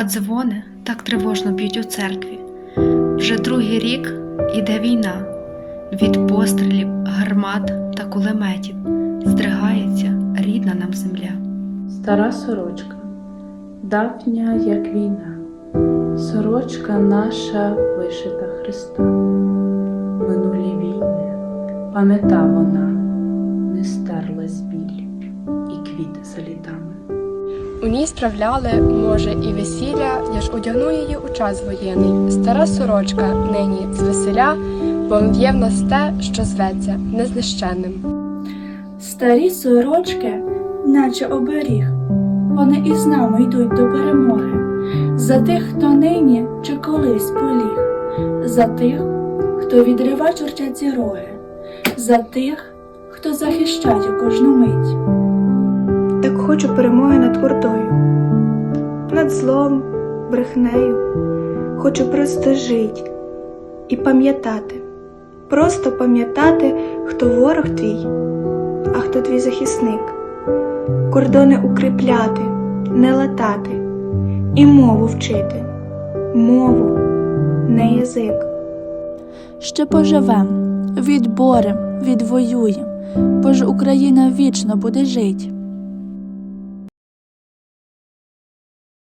а дзвони так тривожно б'ють у церкві. Вже другий рік іде війна, від пострілів, гармат та кулеметів здригається рідна нам земля. Стара сорочка, давня, як війна, сорочка наша вишита Христа. Минулі війни, пам'ята вона, У ній справляли, може, і весілля, я ж одягну її у час воєнний. Стара сорочка нині звеселя, бо є в нас те, що зветься незнищенним. Старі сорочки, наче оберіг, вони із нами йдуть до перемоги. За тих, хто нині чи колись поліг, за тих, хто відрива чорчаці роги, за тих, хто захищає кожну мить. Хочу перемоги над ордою, над злом, брехнею. Хочу просто жить і пам'ятати, просто пам'ятати, хто ворог твій, а хто твій захисник. Кордони укріпляти, не латати, і мову вчити, мову, не язик. Ще поживем, відборем, відвоюєм, бо ж Україна вічно буде жить.